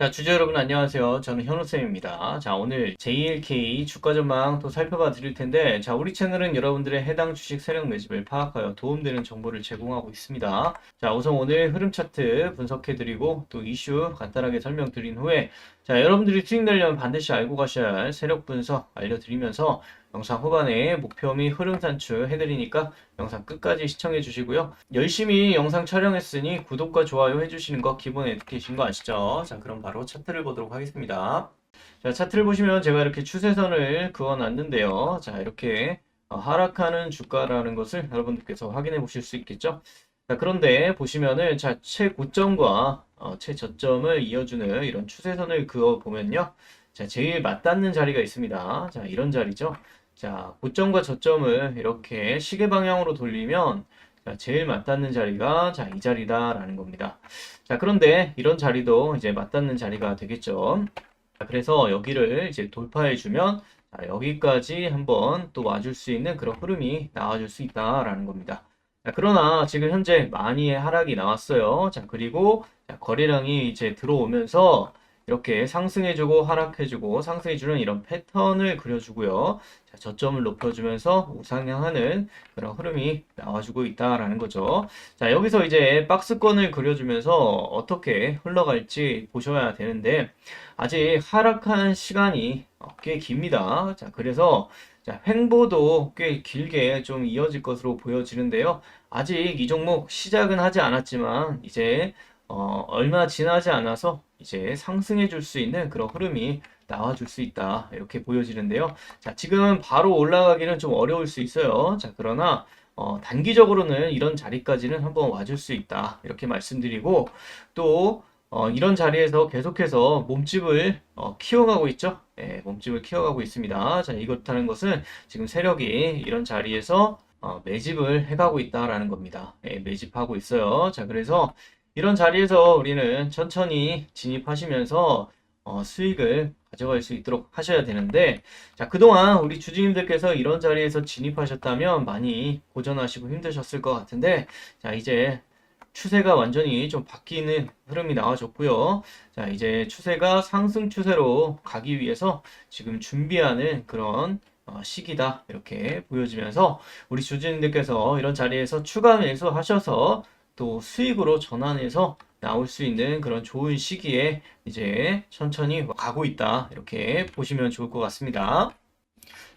자, 주주 여러분 안녕하세요. 저는 현우쌤입니다. 자, 오늘 JLK 주가 전망 또 살펴봐 드릴 텐데, 자, 우리 채널은 여러분들의 해당 주식 세력 매집을 파악하여 도움되는 정보를 제공하고 있습니다. 자, 우선 오늘 흐름 차트 분석해 드리고 또 이슈 간단하게 설명 드린 후에, 자, 여러분들이 수익 내려면 반드시 알고 가셔야 할 세력 분석 알려드리면서 영상 후반에 목표 및 흐름 산출 해드리니까 영상 끝까지 시청해 주시고요. 열심히 영상 촬영했으니 구독과 좋아요 해주시는 거 기본 에티켓인 거 아시죠? 자, 그럼 바로 차트를 보도록 하겠습니다. 자, 차트를 보시면 제가 이렇게 추세선을 그어 놨는데요. 자, 이렇게 어, 하락하는 주가라는 것을 여러분들께서 확인해 보실 수 있겠죠? 자, 그런데 보시면은 자, 최고점과 어, 최저점을 이어주는 이런 추세선을 그어 보면요. 자, 제일 맞닿는 자리가 있습니다. 자, 이런 자리죠. 자, 고점과 저점을 이렇게 시계 방향으로 돌리면 자, 제일 맞닿는 자리가 자, 이 자리다라는 겁니다. 자, 그런데 이런 자리도 이제 맞닿는 자리가 되겠죠. 자, 그래서 여기를 이제 돌파해 주면 자, 여기까지 한번 또 와줄 수 있는 그런 흐름이 나와줄 수 있다라는 겁니다. 자, 그러나 지금 현재 많이의 하락이 나왔어요. 자, 그리고 자, 거래량이 이제 들어오면서 이렇게 상승해주고 하락해주고 상승해주는 이런 패턴을 그려주고요. 자, 저점을 높여주면서 우상향하는 그런 흐름이 나와주고 있다라는 거죠. 자, 여기서 이제 박스권을 그려주면서 어떻게 흘러갈지 보셔야 되는데, 아직 하락하는 시간이 어, 꽤 깁니다. 자, 그래서 자, 횡보도 꽤 길게 좀 이어질 것으로 보여지는데요. 아직 이 종목 시작은 하지 않았지만, 이제 어, 얼마 지나지 않아서 이제 상승해 줄 수 있는 그런 흐름이 나와줄 수 있다. 이렇게 보여지는데요. 자, 지금 바로 올라가기는 좀 어려울 수 있어요. 자, 그러나 어, 단기적으로는 이런 자리까지는 한번 와줄 수 있다. 이렇게 말씀드리고 또 어, 이런 자리에서 계속해서 몸집을 어, 키워가고 있죠. 예, 몸집을 키워가고 있습니다. 자, 이렇다는 것은 지금 세력이 이런 자리에서 어, 매집을 해가고 있다라는 겁니다. 예, 매집하고 있어요. 자, 그래서 이런 자리에서 우리는 천천히 진입하시면서 어, 수익을 가져갈 수 있도록 하셔야 되는데, 자, 그동안 우리 주주님들께서 이런 자리에서 진입하셨다면 많이 고전하시고 힘드셨을 것 같은데, 자, 이제 추세가 완전히 좀 바뀌는 흐름이 나와줬고요. 자, 이제 추세가 상승 추세로 가기 위해서 지금 준비하는 그런 어, 시기다. 이렇게 보여지면서 우리 주주님들께서 이런 자리에서 추가 매수하셔서 또 수익으로 전환해서 나올 수 있는 그런 좋은 시기에 이제 천천히 가고 있다. 이렇게 보시면 좋을 것 같습니다.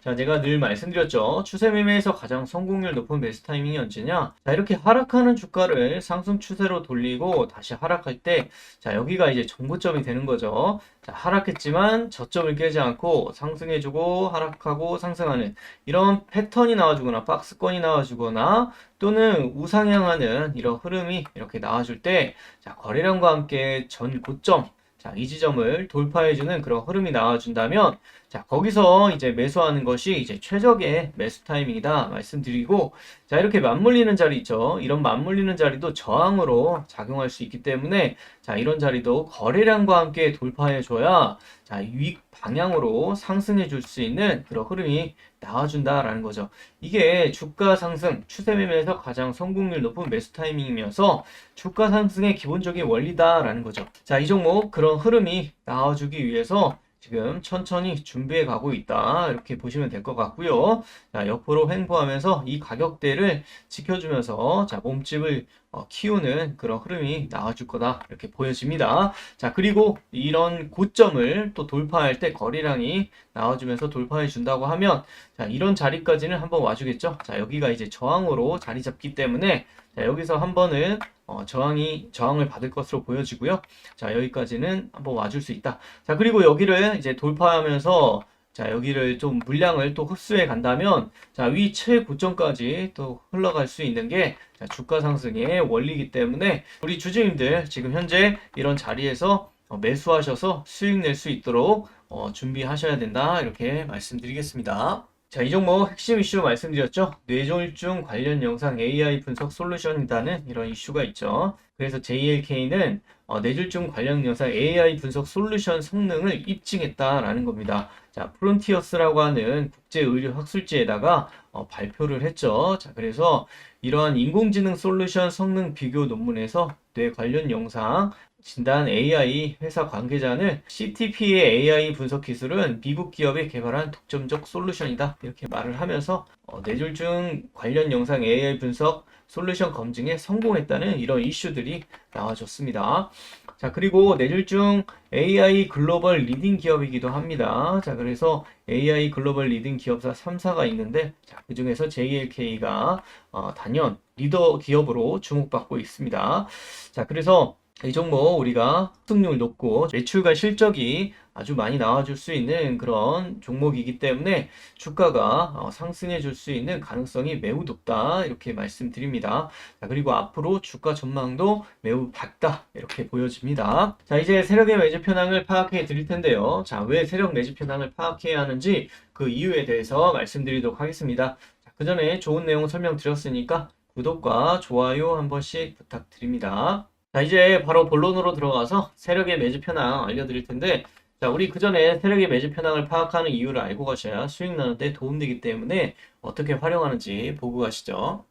자, 제가 늘 말씀드렸죠. 추세 매매에서 가장 성공률 높은 베스트 타이밍이 언제냐? 자, 이렇게 하락하는 주가를 상승 추세로 돌리고 다시 하락할 때, 자, 여기가 이제 정고점이 되는 거죠. 자, 하락했지만 저점을 깨지 않고 상승해주고 하락하고 상승하는 이런 패턴이 나와주거나 박스권이 나와주거나 또는 우상향하는 이런 흐름이 이렇게 나와줄 때, 자, 거래량과 함께 전 고점, 자, 이 지점을 돌파해주는 그런 흐름이 나와준다면, 자, 거기서 이제 매수하는 것이 이제 최적의 매수 타이밍이다 말씀드리고, 자, 이렇게 맞물리는 자리 있죠. 이런 맞물리는 자리도 저항으로 작용할 수 있기 때문에, 자, 이런 자리도 거래량과 함께 돌파해줘야, 자, 유익 방향으로 상승해 줄 수 있는 그런 흐름이 나와준다라는 거죠. 이게 주가 상승, 추세 매매에서 가장 성공률 높은 매수 타이밍이면서 주가 상승의 기본적인 원리다라는 거죠. 자, 이 종목 그런 흐름이 나와주기 위해서 지금 천천히 준비해 가고 있다. 이렇게 보시면 될 것 같고요. 자, 옆으로 횡보하면서 이 가격대를 지켜주면서 자, 몸집을 어, 키우는 그런 흐름이 나와줄 거다. 이렇게 보여집니다. 자, 그리고 이런 고점을 또 돌파할 때 거래량이 나와주면서 돌파해 준다고 하면 자, 이런 자리까지는 한번 와주겠죠. 자, 여기가 이제 저항으로 자리 잡기 때문에 자, 여기서 한 번은 어, 저항이 저항을 받을 것으로 보여지고요. 자, 여기까지는 한번 와줄 수 있다. 자, 그리고 여기를 이제 돌파하면서 자, 여기를 좀 물량을 또 흡수해 간다면 자, 위 최고점까지 또 흘러갈 수 있는 게 자, 주가 상승의 원리이기 때문에 우리 주주님들 지금 현재 이런 자리에서 어, 매수하셔서 수익 낼 수 있도록 어, 준비하셔야 된다. 이렇게 말씀드리겠습니다. 자, 이 종목 핵심 이슈 말씀드렸죠? 뇌졸중 관련 영상 AI 분석 솔루션이라는 이런 이슈가 있죠. 그래서 JLK는 어, 뇌졸중 관련 영상 AI 분석 솔루션 성능을 입증했다라는 겁니다. 자, 프론티어스라고 하는 국제 의료 학술지에다가 어, 발표를 했죠. 자, 그래서 이러한 인공지능 솔루션 성능 비교 논문에서 뇌 관련 영상 진단 AI 회사 관계자는 CTP의 AI 분석 기술은 미국 기업이 개발한 독점적 솔루션이다. 이렇게 말을 하면서 어, 뇌졸중 관련 영상 AI 분석 솔루션 검증에 성공했다는 이런 이슈들이 나와줬습니다. 자, 그리고 뇌졸중 AI 글로벌 리딩 기업이기도 합니다. 자, 그래서 AI 글로벌 리딩 기업사 3사가 있는데, 자, 그 중에서 JLK가 어, 단연 리더 기업으로 주목받고 있습니다. 자, 그래서 이 종목 우리가 승률 높고 매출과 실적이 아주 많이 나와줄 수 있는 그런 종목이기 때문에 주가가 어, 상승해 줄 수 있는 가능성이 매우 높다 이렇게 말씀드립니다. 자, 그리고 앞으로 주가 전망도 매우 밝다 이렇게 보여집니다. 자, 이제 세력의 매집 현황을 파악해 드릴 텐데요. 자, 왜 세력 매집 현황을 파악해야 하는지 그 이유에 대해서 말씀드리도록 하겠습니다. 자, 그 전에 좋은 내용 설명드렸으니까 구독과 좋아요 한 번씩 부탁드립니다. 자, 이제 바로 본론으로 들어가서 세력의 매집 현황 알려드릴 텐데, 자, 우리 그 전에 세력의 매집 현황을 파악하는 이유를 알고 가셔야 수익 나는 데 도움되기 때문에 어떻게 활용하는지 보고 가시죠.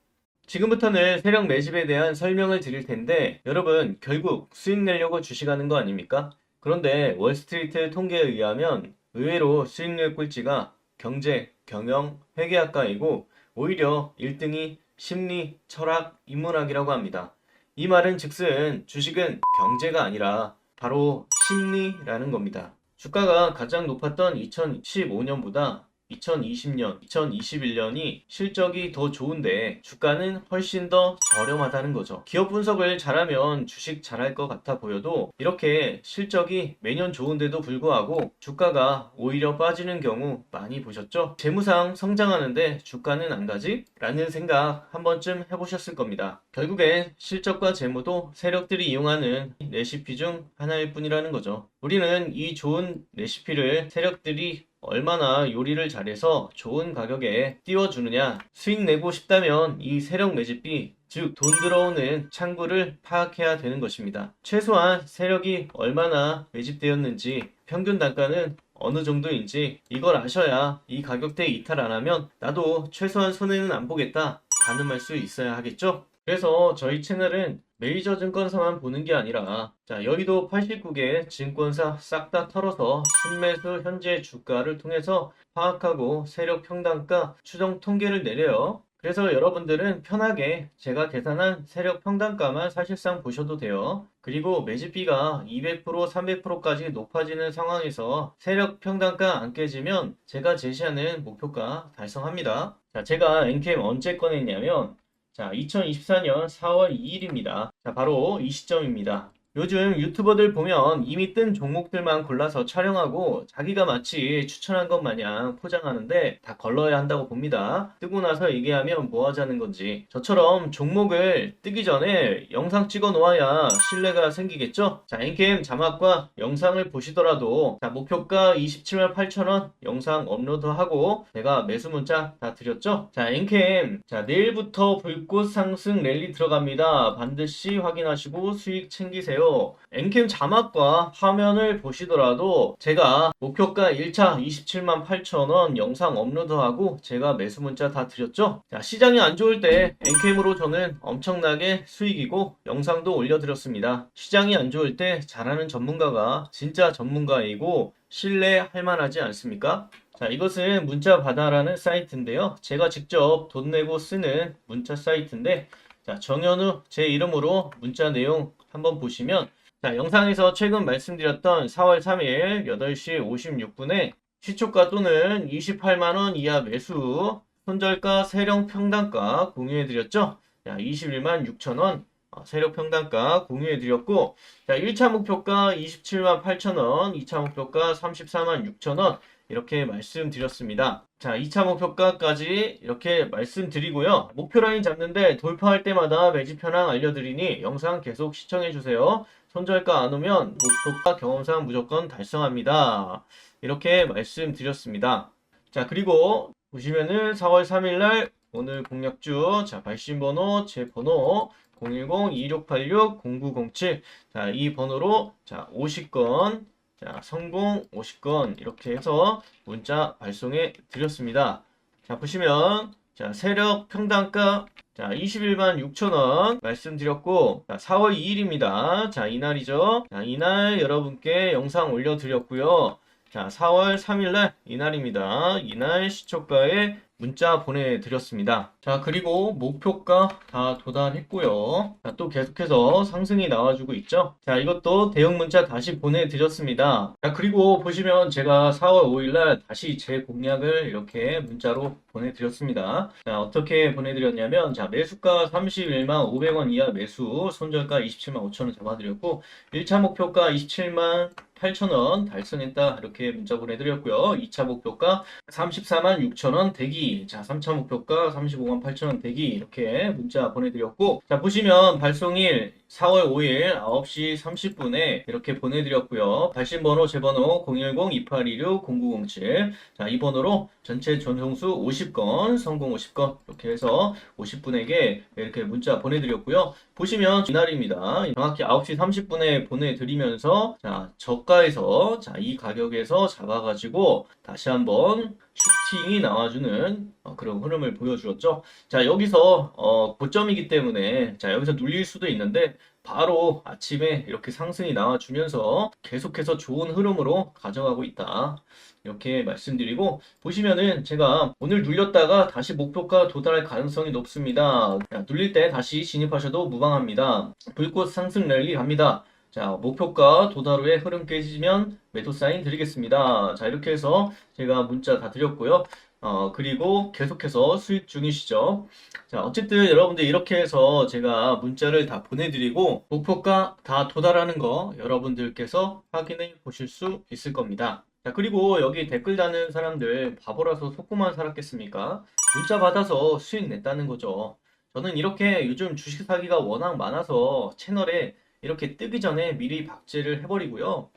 지금부터는 세력 매집에 대한 설명을 드릴 텐데, 여러분, 결국 수익 내려고 주식하는 거 아닙니까? 그런데 월스트리트 통계에 의하면 의외로 수익률 꼴찌가 경제, 경영, 회계학과이고, 오히려 1등이 심리, 철학, 인문학이라고 합니다. 이 말은 즉슨 주식은 경제가 아니라 바로 심리라는 겁니다. 주가가 가장 높았던 2015년보다 2020년, 2021년이 실적이 더 좋은데 주가는 훨씬 더 저렴하다는 거죠. 기업 분석을 잘하면 주식 잘할 것 같아 보여도 이렇게 실적이 매년 좋은데도 불구하고 주가가 오히려 빠지는 경우 많이 보셨죠? 재무상 성장하는데 주가는 안 가지? 라는 생각 한 번쯤 해보셨을 겁니다. 결국엔 실적과 재무도 세력들이 이용하는 레시피 중 하나일 뿐이라는 거죠. 우리는 이 좋은 레시피를 세력들이 얼마나 요리를 잘해서 좋은 가격에 띄워주느냐. 수익 내고 싶다면 이 세력 매집비, 즉 돈 들어오는 창구를 파악해야 되는 것입니다. 최소한 세력이 얼마나 매집되었는지, 평균 단가는 어느 정도인지 이걸 아셔야 이 가격대에 이탈 안 하면 나도 최소한 손해는 안 보겠다 가늠할 수 있어야 하겠죠? 그래서 저희 채널은 메이저 증권사만 보는 게 아니라 자 여의도 89개 증권사 싹 다 털어서 순매수 현재 주가를 통해서 파악하고 세력 평단가 추정 통계를 내려요. 그래서 여러분들은 편하게 제가 계산한 세력 평단가만 사실상 보셔도 돼요. 그리고 매집비가 200% 300%까지 높아지는 상황에서 세력 평단가 안 깨지면 제가 제시하는 목표가 달성합니다. 자, 제가 엔캠 언제 꺼냈냐면 자, 2024년 4월 2일입니다. 자, 바로 이 시점입니다. 요즘 유튜버들 보면 이미 뜬 종목들만 골라서 촬영하고 자기가 마치 추천한 것 마냥 포장하는데 다 걸러야 한다고 봅니다. 뜨고 나서 얘기하면 뭐 하자는 건지. 저처럼 종목을 뜨기 전에 영상 찍어 놓아야 신뢰가 생기겠죠? 자, 엔캠 자막과 영상을 보시더라도 자, 목표가 27만 8천원 영상 업로드하고 제가 매수 문자 다 드렸죠? 자, 엔캠 자, 내일부터 불꽃 상승 랠리 들어갑니다. 반드시 확인하시고 수익 챙기세 요. 엔캠 자막과 화면을 보시더라도 제가 목표가 1차 27만 8천원 영상 업로드하고 제가 매수 문자 다 드렸죠? 자, 시장이 안 좋을 때 엔캠으로 저는 엄청나게 수익이고 영상도 올려드렸습니다. 시장이 안 좋을 때 잘하는 전문가가 진짜 전문가이고 신뢰할 만하지 않습니까? 자, 이것은 문자바다라는 사이트인데요. 제가 직접 돈 내고 쓰는 문자 사이트인데 자, 정현우 제 이름으로 문자 내용 한번 보시면 자, 영상에서 최근 말씀드렸던 4월 3일 8시 56분에 시초가 또는 28만원 이하 매수 손절가 세력 평단가 공유해드렸죠. 자, 21만 6천원 세력 평단가 공유해드렸고 자, 1차 목표가 27만 8천원 2차 목표가 34만 6천원 이렇게 말씀드렸습니다. 자, 2차 목표가까지 이렇게 말씀드리고요. 목표 라인 잡는데 돌파할 때마다 매집 현황 알려드리니 영상 계속 시청해주세요. 손절가 안 오면 목표가 경험상 무조건 달성합니다. 이렇게 말씀드렸습니다. 자, 그리고 보시면은 4월 3일날 오늘 공략주, 자, 발신번호, 제 번호 010-2686-0907. 자, 이 번호로, 자, 50건, 자, 성공 50건 이렇게 해서 문자 발송해 드렸습니다. 자, 보시면 자, 세력 평당가 자, 21만 6천원 말씀드렸고, 자, 4월 2일입니다. 자, 이날이죠. 자, 이날 여러분께 영상 올려드렸고요. 자, 4월 3일날 이날입니다. 이날 시초가에 문자 보내드렸습니다. 자, 그리고 목표가 다 도달했고요. 자, 또 계속해서 상승이 나와주고 있죠. 자, 이것도 대형 문자 다시 보내드렸습니다. 자, 그리고 보시면 제가 4월 5일날 다시 제 공략을 이렇게 문자로 보내드렸습니다. 자, 어떻게 보내드렸냐면, 자, 매수가 31만 500원 이하 매수, 손절가 27만 5천원 잡아드렸고, 1차 목표가 27만 8,000원 달성했다. 이렇게 문자 보내드렸고요. 2차 목표가 34만 6천원 대기. 자, 3차 목표가 35만 8천원 대기. 이렇게 문자 보내드렸고. 자, 보시면 발송일 4월 5일 9시 30분에 이렇게 보내드렸고요. 발신번호, 제 번호 010-2826-0907. 자, 이 번호로 전체 전송수 50건, 성공 50건. 이렇게 해서 50분에게 이렇게 문자 보내드렸고요. 보시면 이날입니다. 정확히 9시 30분에 보내드리면서 자, 저가에서 자, 이 가격에서 잡아가지고 다시 한번 슈팅이 나와주는 어, 그런 흐름을 보여주었죠. 자, 여기서 어, 고점이기 때문에 자, 여기서 눌릴 수도 있는데 바로 아침에 이렇게 상승이 나와주면서 계속해서 좋은 흐름으로 가져가고 있다. 이렇게 말씀드리고 보시면은 제가 오늘 눌렸다가 다시 목표가 도달할 가능성이 높습니다. 자, 눌릴 때 다시 진입하셔도 무방합니다. 불꽃 상승 랠리 갑니다. 자, 목표가 도달 후에 흐름 깨지면 매도 사인 드리겠습니다. 자, 이렇게 해서 제가 문자 다 드렸고요. 어, 그리고 계속해서 수익 중이시죠. 자, 어쨌든 여러분들 이렇게 해서 제가 문자를 다 보내드리고 목표가 다 도달하는 거 여러분들께서 확인해 보실 수 있을 겁니다. 자, 그리고 여기 댓글 다는 사람들 바보라서 속고만 살았겠습니까? 문자 받아서 수익 냈다는 거죠. 저는 이렇게 요즘 주식 사기가 워낙 많아서 채널에 이렇게 뜨기 전에 미리 박제를 해버리고요.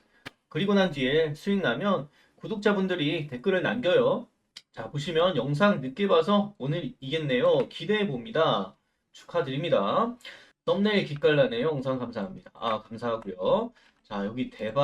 그리고 난 뒤에 수익 나면 구독자분들이 댓글을 남겨요. 자, 보시면 영상 늦게 봐서 오늘 이겠네요. 기대해 봅니다. 축하드립니다. 썸네일 기깔나네요. 영상 감사합니다. 아, 감사하고요. 자, 여기 대박,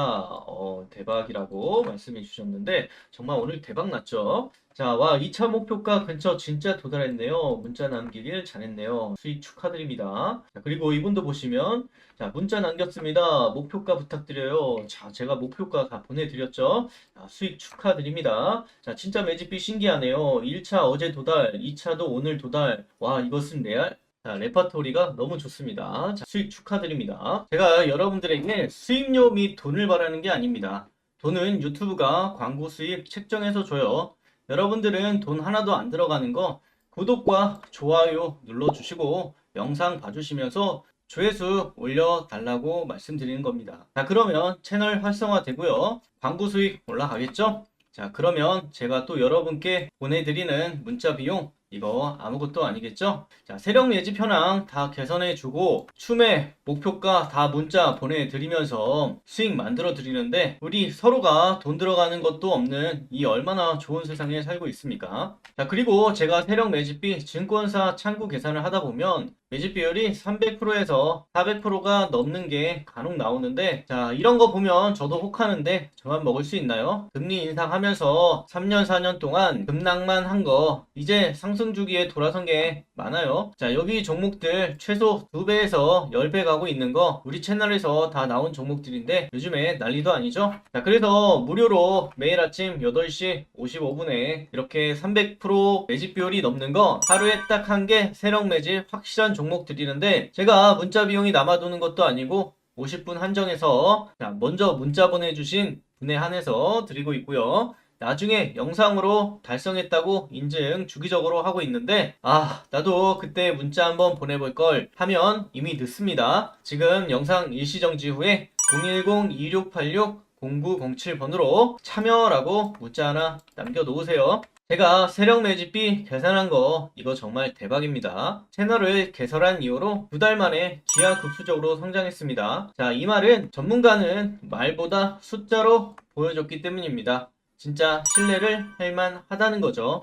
어, 대박이라고 말씀해 주셨는데, 정말 오늘 대박 났죠? 자, 와, 2차 목표가 근처 진짜 도달했네요. 문자 남기길 잘했네요. 수익 축하드립니다. 자, 그리고 이분도 보시면, 자, 문자 남겼습니다. 목표가 부탁드려요. 자, 제가 목표가 다 보내드렸죠? 자, 수익 축하드립니다. 자, 진짜 매집비 신기하네요. 1차 어제 도달, 2차도 오늘 도달. 와, 이것은 레알? 자, 레파토리가 너무 좋습니다. 자, 수익 축하드립니다. 제가 여러분들에게 수익료 및 돈을 바라는 게 아닙니다. 돈은 유튜브가 광고 수익 책정해서 줘요. 여러분들은 돈 하나도 안 들어가는 거 구독과 좋아요 눌러주시고 영상 봐주시면서 조회수 올려달라고 말씀드리는 겁니다. 자, 그러면 채널 활성화 되고요. 광고 수익 올라가겠죠? 자, 그러면 제가 또 여러분께 보내드리는 문자 비용 이거 아무것도 아니겠죠? 자, 세력 매집 현황 다 개선해주고 추매 목표가 다 문자 보내드리면서 수익 만들어 드리는데 우리 서로가 돈 들어가는 것도 없는 이 얼마나 좋은 세상에 살고 있습니까? 자, 그리고 제가 세력 매집비 증권사 창구 계산을 하다 보면 매집 비율이 300%에서 400%가 넘는 게 간혹 나오는데 자 이런 거 보면 저도 혹하는데 저만 먹을 수 있나요? 금리 인상하면서 3년 4년 동안 급락만 한 거 이제 상승 주기에 돌아선 게 많아요 자 여기 종목들 최소 2배에서 10배 가고 있는 거 우리 채널에서 다 나온 종목들인데 요즘에 난리도 아니죠 자 그래서 무료로 매일 아침 8시 55분에 이렇게 300% 매집 비율이 넘는 거 하루에 딱 한 개 세력 매집 확실한 종목 드리는데 제가 문자 비용이 남아도는 것도 아니고 50분 한정해서 자, 먼저 문자 보내주신 분에 한해서 드리고 있고요. 나중에 영상으로 달성했다고 인증 주기적으로 하고 있는데 아 나도 그때 문자 한번 보내볼 걸 하면 이미 늦습니다. 지금 영상 일시정지 후에 010-2686-0907번으로 참여라고 문자 하나 남겨놓으세요. 제가 세력 매집비 계산한 거 이거 정말 대박입니다. 채널을 개설한 이후로 두 달 만에 기하급수적으로 성장했습니다. 자, 이 말은 전문가는 말보다 숫자로 보여줬기 때문입니다. 진짜 신뢰를 할 만하다는 거죠.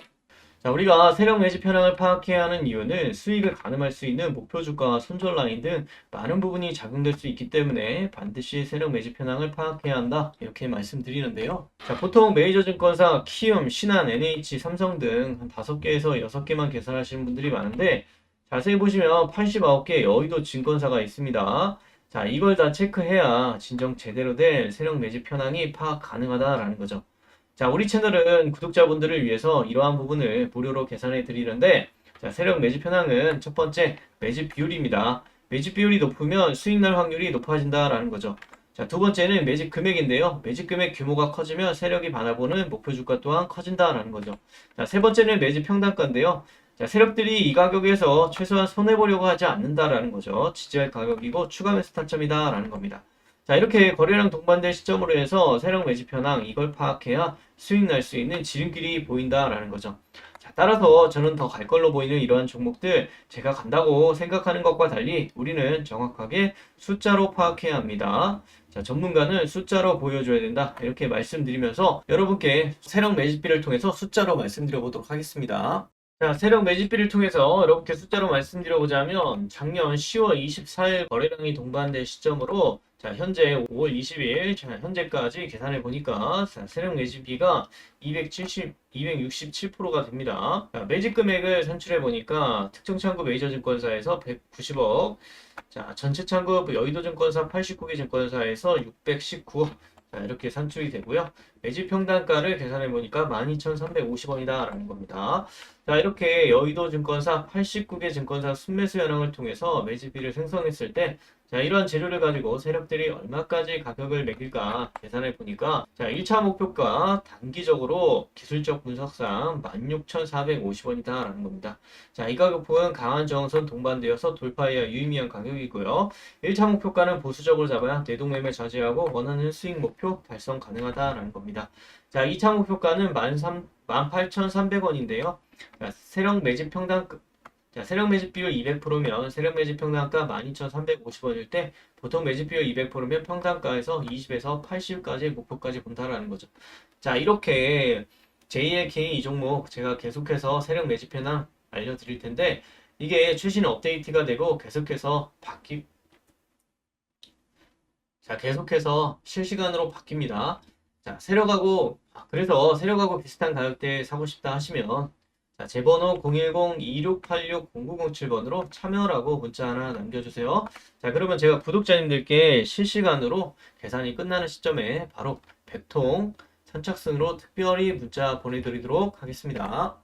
자, 우리가 세력 매집 현황을 파악해야 하는 이유는 수익을 가늠할 수 있는 목표 주가와 손절 라인 등 많은 부분이 작용될 수 있기 때문에 반드시 세력 매집 현황을 파악해야 한다. 이렇게 말씀드리는데요. 자, 보통 메이저 증권사 키움, 신한, NH, 삼성 등 한 5개에서 6개만 계산하시는 분들이 많은데 자세히 보시면 89개 여의도 증권사가 있습니다. 자, 이걸 다 체크해야 진정 제대로 된 세력 매집 현황이 파악 가능하다라는 거죠. 자, 우리 채널은 구독자분들을 위해서 이러한 부분을 무료로 계산해 드리는데, 자, 세력 매집 현황은 첫 번째 매집 비율입니다. 매집 비율이 높으면 수익 날 확률이 높아진다라는 거죠. 자, 두 번째는 매집 금액인데요. 매집 금액 규모가 커지면 세력이 바라보는 목표 주가 또한 커진다라는 거죠. 자, 세 번째는 매집 평단가인데요. 자, 세력들이 이 가격에서 최소한 손해보려고 하지 않는다라는 거죠. 지지할 가격이고 추가 매수 타점이다라는 겁니다. 자, 이렇게 거래량 동반될 시점으로 해서 세력 매집 현황 이걸 파악해야 수익 날 수 있는 지름길이 보인다라는 거죠. 자, 따라서 저는 더 갈 걸로 보이는 이러한 종목들 제가 간다고 생각하는 것과 달리 우리는 정확하게 숫자로 파악해야 합니다. 자, 전문가는 숫자로 보여줘야 된다. 이렇게 말씀드리면서 여러분께 세력 매집비를 통해서 숫자로 말씀드려 보도록 하겠습니다. 자, 세력 매집비를 통해서 여러분께 숫자로 말씀드려보자면 작년 10월 24일 거래량이 동반된 시점으로 자, 현재 5월 20일 자, 현재까지 계산해 보니까 자, 세력 매집비가 270, 267%가 됩니다. 자, 매집 금액을 산출해 보니까 특정 창구 메이저 증권사에서 190억, 자, 전체 창구 여의도 증권사 89개 증권사에서 619억, 자, 이렇게 산출이 되고요. 매집 평단가를 계산해 보니까 12,350원이다라는 겁니다. 자, 이렇게 여의도 증권사 89개 증권사 순매수 현황을 통해서 매집비를 생성했을 때 자, 이러한 재료를 가지고 세력들이 얼마까지 가격을 매길까 계산해 보니까 자, 1차 목표가 단기적으로 기술적 분석상 16,450원이다라는 겁니다. 자, 이 가격폭은 강한 저항선 동반되어서 돌파해야 유의미한 가격이고요. 1차 목표가는 보수적으로 잡아야 내동매매 자제하고 원하는 수익 목표 달성 가능하다라는 겁니다. 자, 2차 목표가는 18,300원인데요. 세력 매집 평당 자, 세력 매집 비율 200%면 세력 매집 평단가 12,350원일 때 보통 매집 비율 200%면 평단가에서 20에서 80까지 목표까지 본다라는 거죠. 자, 이렇게 JLK 이 종목 제가 계속해서 세력 매집 현황 알려드릴 텐데 이게 최신 업데이트가 되고 계속해서 바뀌 자, 계속해서 실시간으로 바뀝니다. 자, 세력하고 아, 그래서 세력하고 비슷한 가격대에 사고 싶다 하시면 자, 제 번호 010-2686-0907번으로 참여라고 문자 하나 남겨주세요. 자, 그러면 제가 구독자님들께 실시간으로 계산이 끝나는 시점에 바로 100통 선착순으로 특별히 문자 보내드리도록 하겠습니다.